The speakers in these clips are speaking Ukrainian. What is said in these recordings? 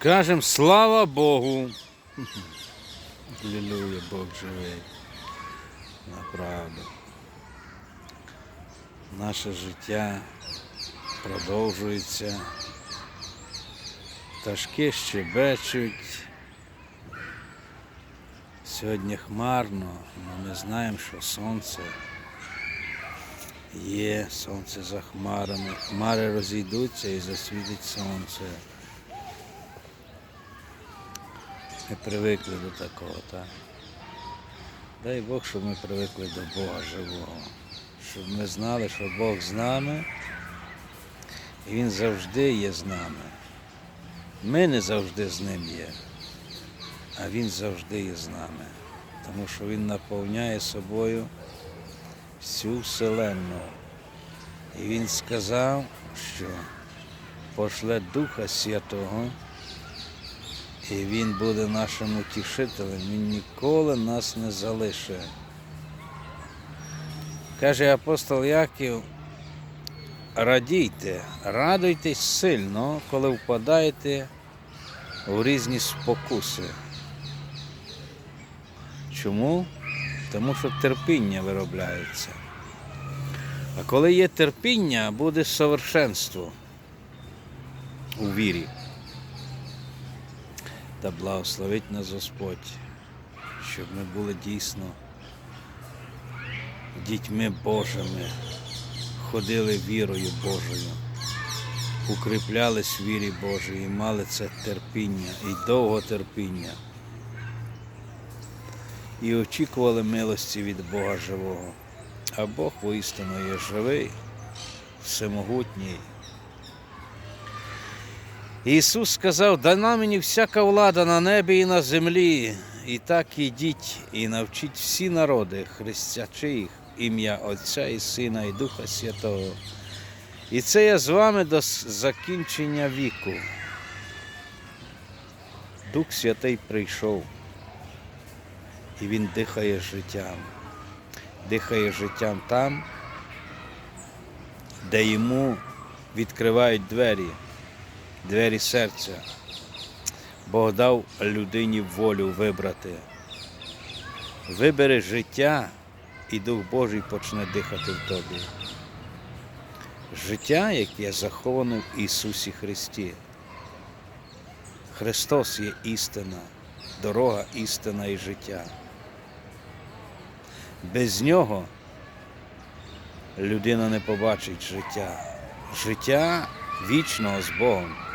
Скажем слава Богу. Аллилуйя, Бог живий. Направду. Наше життя продовжується. Пташки щебечуть. Сьогодні хмарно, але ми знаємо, що сонце є, сонце за хмарами. Хмари розійдуться і засвітить сонце. Ми привикли до такого, так? Дай Бог, щоб ми привикли до Бога живого. Щоб ми знали, що Бог з нами, і Він завжди є з нами. Ми не завжди з ним є, а Він завжди є з нами. Тому що Він наповняє собою всю вселенну. І Він сказав, що пошле Духа Святого, і Він буде нашим утішителем, Він ніколи нас не залишить. Каже апостол Яків, радійте, радуйтесь сильно, коли впадаєте в різні спокуси. Чому? Тому що терпіння виробляється. А коли є терпіння, буде совершенство у вірі. Та благословить нас Господь, щоб ми були дійсно дітьми Божими, ходили вірою Божою, укріплялись в вірі Божій і мали це терпіння і довго терпіння. І очікували милості від Бога живого. А Бог воістину є живий, всемогутній. Ісус сказав, дана мені всяка влада на небі і на землі. І так ідіть і навчіть всі народи, хрестячи їх, ім'я Отця і Сина і Духа Святого. І це я з вами до закінчення віку. Дух Святий прийшов, і Він дихає життям. Дихає життям там, де йому відкривають двері, двері серця. Бог дав людині волю вибрати. Вибери життя, і Дух Божий почне дихати в тобі. Життя, яке заховане в Ісусі Христі. Христос є істина, дорога, істина і життя. Без нього людина не побачить життя. Життя вічного з Богом.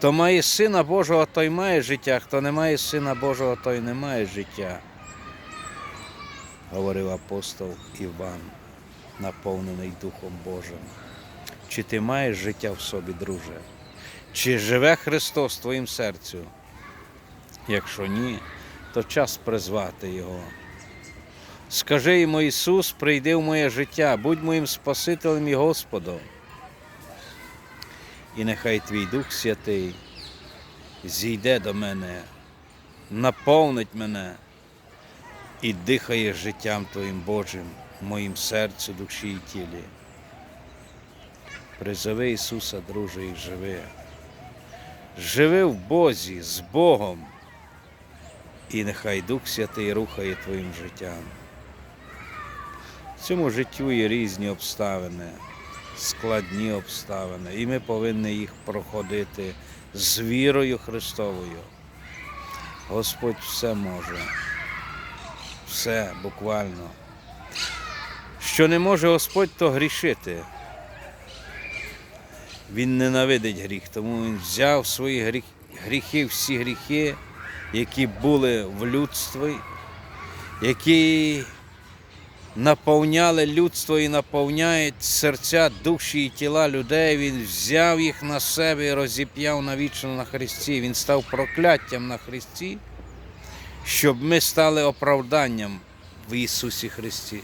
Хто має Сина Божого, той має життя, хто не має Сина Божого, той не має життя, говорив апостол Іван, наповнений Духом Божим. Чи ти маєш життя в собі, друже? Чи живе Христос в твоїм серцю? Якщо ні, то час призвати Його. Скажи йому, Ісус, прийди в моє життя, будь моїм Спасителем і Господом. І нехай твій Дух Святий зійде до мене, наповнить мене і дихає життям Твоїм Божим моїм серцю, душі і тілі. Призови Ісуса, друже, і живи. Живи в Бозі з Богом, і нехай Дух Святий рухає твоїм життям. В цьому життю є різні обставини, складні обставини, і ми повинні їх проходити з вірою Христовою. Господь все може, все буквально. Що не може Господь, то грішити. Він ненавидить гріх, тому Він взяв свої гріх- гріхи, всі гріхи, які були в людстві, які наповняли людство і наповняють серця, душі і тіла людей. Він взяв їх на себе і розіп'яв навічно на Христі. Він став прокляттям на Христі, щоб ми стали оправданням в Ісусі Христі.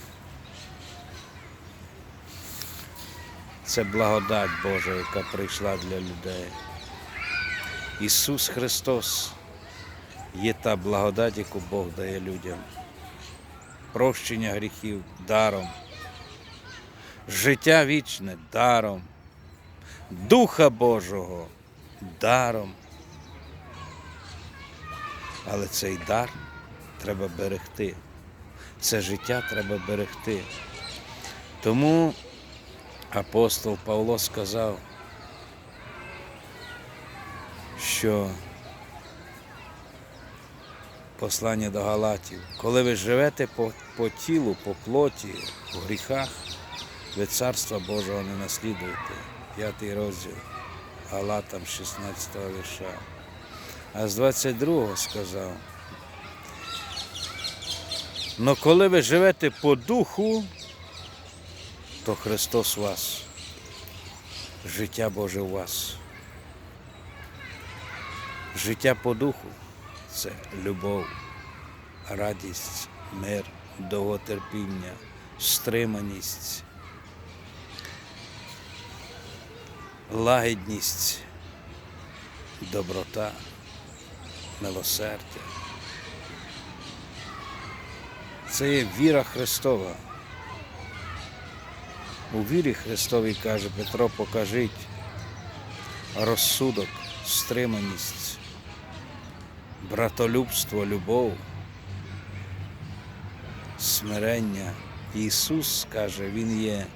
Це благодать Божа, яка прийшла для людей. Ісус Христос є та благодать, яку Бог дає людям. Прощення гріхів даром, життя вічне даром, Духа Божого даром. Але цей дар треба берегти. Це життя треба берегти. Тому апостол Павло сказав, що послання до Галатів, коли ви живете по, по тілу, по плоті, у гріхах, ви царства Божого не наслідуєте. П'ятий розділ Галатам 16 вірша. А з 22-го сказав. Но коли ви живете по духу, то Христос у вас, життя Боже у вас. Життя по духу це любов, радість, мир, довготерпіння, стриманість, лагідність, доброта, милосердя. Це є віра Христова. У вірі Христовій каже Петро, покажіть розсудок, стриманість, братолюбство, любов, смирення. Ісус каже, Він є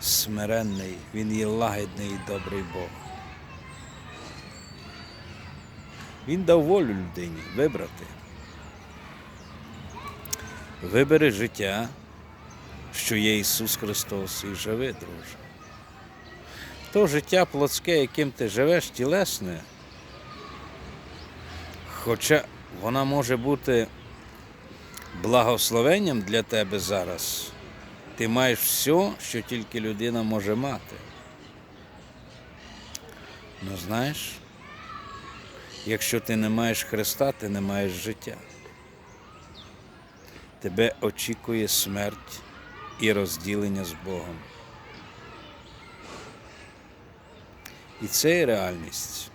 смиренний, Він є лагідний і добрий Бог. Він дав волю людині вибрати. Вибери життя, що є Ісус Христос, і живи, друже. То життя плотське, яким ти живеш, тілесне, хоча вона може бути благословенням для тебе зараз, ти маєш все, що тільки людина може мати. Ну знаєш, якщо ти не маєш Христа, ти не маєш життя. Тебе очікує смерть і розділення з Богом. І це є реальність.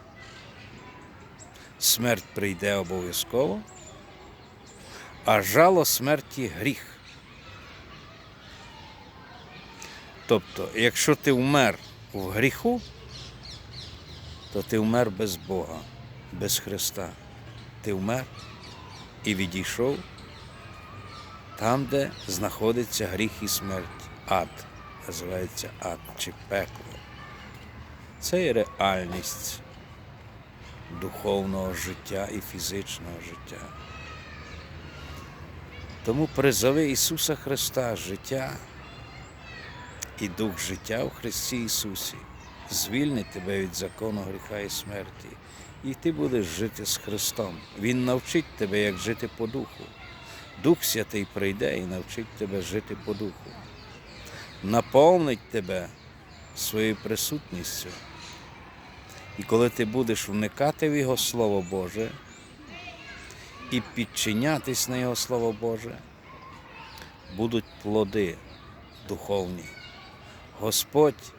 Смерть прийде обов'язково, а жало смерті гріх. Тобто, якщо ти вмер в гріху, то ти вмер без Бога, без Христа. Ти вмер і відійшов там, де знаходиться гріх і смерть, ад, називається ад чи пекло. Це є реальність духовного життя і фізичного життя. Тому призови Ісуса Христа життя і дух життя в Христі Ісусі звільнить тебе від закону гріха і смерті, і ти будеш жити з Христом. Він навчить тебе, як жити по духу. Дух Святий прийде і навчить тебе жити по духу, наповнить тебе своєю присутністю. І коли ти будеш вникати в Його Слово Боже і підчинятись на Його Слово Боже, будуть плоди духовні. Господь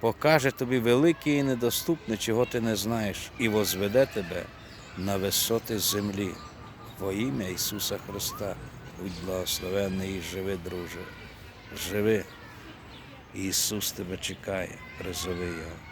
покаже тобі велике і недоступне, чого ти не знаєш, і возведе тебе на висоти землі. Во ім'я Ісуса Христа, будь благословенний і живи, друже. Живи. Ісус тебе чекає, призови Його.